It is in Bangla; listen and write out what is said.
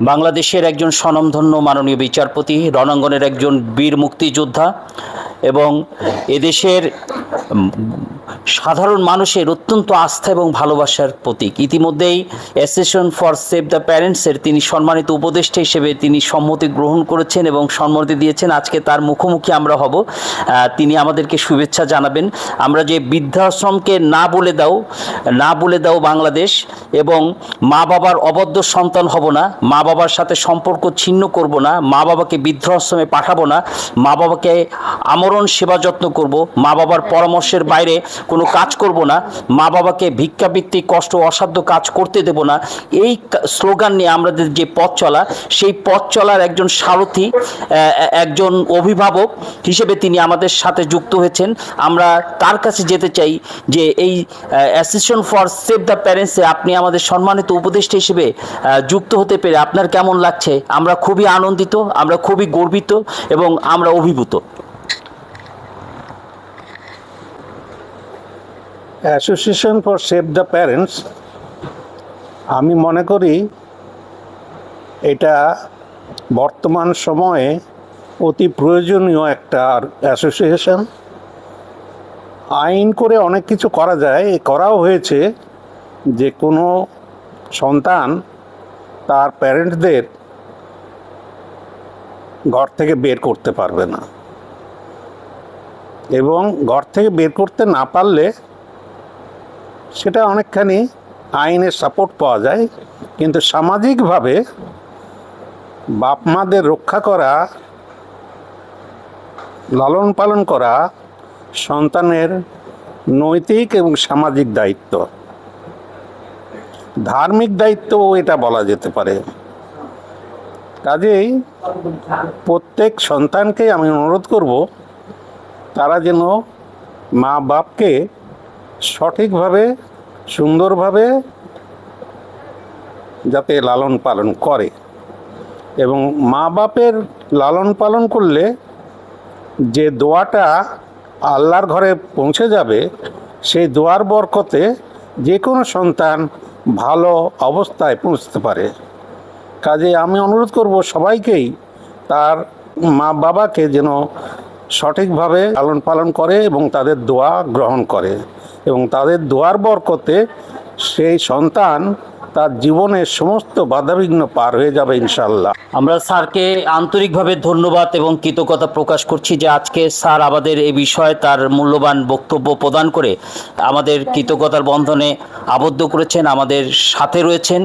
বাংলাদেশের একজন স্বনামধন্য মাননীয় বিচারপতি রণাঙ্গনের একজন বীর মুক্তিযোদ্ধা এবং এদেশের সাধারণ মানুষের অত্যন্ত আস্থা এবং ভালোবাসার প্রতীক। ইতিমধ্যেই অ্যাসোসিয়েশন ফর সেভ দ্য প্যারেন্টসের তিনি সম্মানিত উপদেষ্টা হিসেবে তিনি সম্মতি গ্রহণ করেছেন এবং সম্মতি দিয়েছেন। আজকে তার মুখোমুখি আমরা হব। তিনি আমাদেরকে শুভেচ্ছা জানাবেন। আমরা যে বৃদ্ধাশ্রমকে না বলে দাও, না বলে দাও বাংলাদেশ এবং মা বাবার অবদ্ধ সন্তান হব না, মা বাবার সাথে সম্পর্ক ছিন্ন করব না, মা বাবাকে বৃদ্ধাশ্রমে পাঠাবো না, মা বাবাকে আমরণ সেবা যত্ন করব, মা বাবার পরামর্শের বাইরে কোনো কাজ করব না। মা বাবাকে ভিক্ষাবৃত্তি কষ্ট অসাধ্য কাজ করতে দেব না। এই স্লোগান নিয়ে আমাদের যে পথ চলা, সেই পথ চলার একজন সারথি একজন অভিভাবক হিসেবে তিনি আমাদের সাথে যুক্ত হয়েছেন। আমরা তার কাছে যেতে চাই যে এই অ্যাসোসিয়েশন ফর সেভ দ্য প্যারেন্টসে আপনি আমাদের সম্মানিত উপদেষ্টা হিসেবে যুক্ত হতে পেরে আপনার কেমন লাগছে? আমরা খুবই আনন্দিত, আমরা খুবই গর্বিত এবং আমরা অভিভূত। Association for save the parents আমি মনে করি এটা বর্তমান সময়ে অতি প্রয়োজনীয় একটা অ্যাসোসিয়েশন আইন করে অনেক কিছু করা যায়, করাও হয়েছে যে কোনো সন্তান তার প্যারেন্টদের ঘর থেকে বের করতে পারবে না। এবং ঘর থেকে বের করতে না পারলে সেটা অনেকখানি আইনের সাপোর্ট পাওয়া যায়। কিন্তু সামাজিকভাবে বাপ মাদের রক্ষা করা, লালন পালন করা সন্তানের নৈতিক এবং সামাজিক দায়িত্ব। ধার্মিক দায়িত্বও এটা বলা যেতে পারে। কাজেই প্রত্যেক সন্তানকে আমি অনুরোধ করব, তারা যেন মা বাপকে সঠিকভাবে, সুন্দরভাবে যাতে লালন পালন করে এবং মা বাপের লালন পালন করলে যে দোয়াটা আল্লাহর ঘরে পৌঁছে যাবে, সেই দোয়ার বরকতে যে কোনো সন্তান ভালো অবস্থায় পৌঁছতে পারে। কাজে আমি অনুরোধ করব সবাইকেই তার মা বাবাকে যেন সঠিকভাবে লালন পালন করে এবং তাদের দোয়া গ্রহণ করে। এবং তাদের দোয়ার বরকতে সেই সন্তান তার জীবনের সমস্ত বাধাবিঘ্ন পার হয়ে যাবে ইনশাল্লাহ আমরা স্যারকে আন্তরিকভাবে ধন্যবাদ এবং কৃতজ্ঞতা প্রকাশ করছি যে আজকে স্যার আমাদের এই বিষয়ে তার মূল্যবান বক্তব্য প্রদান করে আমাদের কৃতজ্ঞতার বন্ধনে আবদ্ধ করেছেন, আমাদের সাথে রয়েছেন।